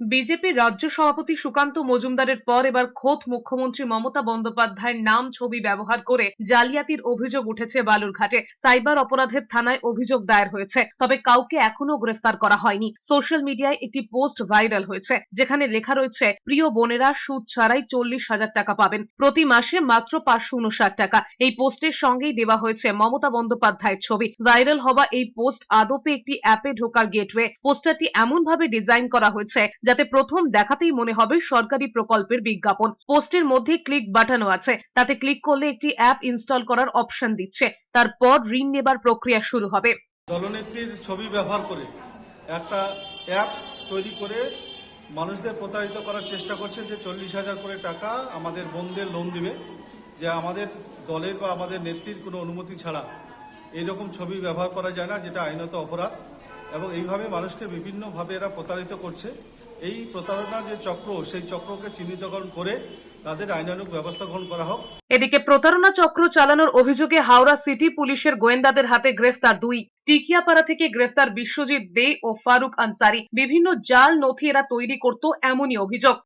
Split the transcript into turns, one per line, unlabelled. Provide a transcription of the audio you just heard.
বিজেপির রাজ্য সভাপতি সুকান্ত মজুমদারের পর এবার খোদ মুখ্যমন্ত্রী মমতা বন্দ্যোপাধ্যায়ের নাম ছবি ব্যবহার করে জালিয়াতির অভিযোগ উঠেছে বালুরঘাটে। সাইবার অপরাধের থানায় অভিযোগ দায়ের হয়েছে, তবে কাউকে এখনও গ্রেফতার করা হয়নি। সোশ্যাল মিডিয়ায় একটি পোস্ট ভাইরাল হয়েছে, যেখানে লেখা রয়েছে, প্রিয় বোনেরা, সুদ ছাড়াই চল্লিশ হাজার টাকা পাবেন। প্রতি মাসে মাত্র পাঁচশো উনষাট টাকা। এই পোস্টের সঙ্গেই দেওয়া হয়েছে মমতা বন্দ্যোপাধ্যায়ের ছবি। ভাইরাল হওয়া এই পোস্ট আদপে একটি অ্যাপে ঢোকার গেটওয়ে। পোস্টারটি এমন ভাবে ডিজাইন করা হয়েছে যাতে প্রথম দেখাতেই মনে হবে সরকারি প্রকল্পের বিজ্ঞাপন। পোস্টের মধ্যে ক্লিক বাটনও আছে। তাতে ক্লিক করলে একটি অ্যাপ ইনস্টল করার অপশন দিচ্ছে। তারপর ঋণ নেবার প্রক্রিয়া শুরু হবে।
দলনেত্রীর ছবি ব্যবহার করে একটা অ্যাপস তৈরি করে মানুষদের প্রতারিত করার চেষ্টা করছে যে চল্লিশ হাজার করে টাকা আমাদের বোনদের লোন দিবে, যে আমাদের দলের বা আমাদের নেত্রীর কোনো অনুমতি ছাড়া এইরকম ছবি ব্যবহার করা যায় না, যেটা আইনত অপরাধ। এবং এইভাবে মানুষকে বিভিন্নভাবে এরা প্রতারিত করছে। এই প্রতারণা যে চক্র, সেই চক্রকে চিহ্নিতকরণ করে
এদিকে প্রতারণা চক্র চালানোর অভিযোগে হাওড়া সিটি পুলিশের গোয়েন্দাদের হাতে গ্রেফতার দুই। টিকিয়াপাড়া থেকে গ্রেফতার বিশ্বজিৎ দে ও ফারুক আনসারি। বিভিন্ন জাল নথি এরা তৈরি করত এমনই অভিযোগ।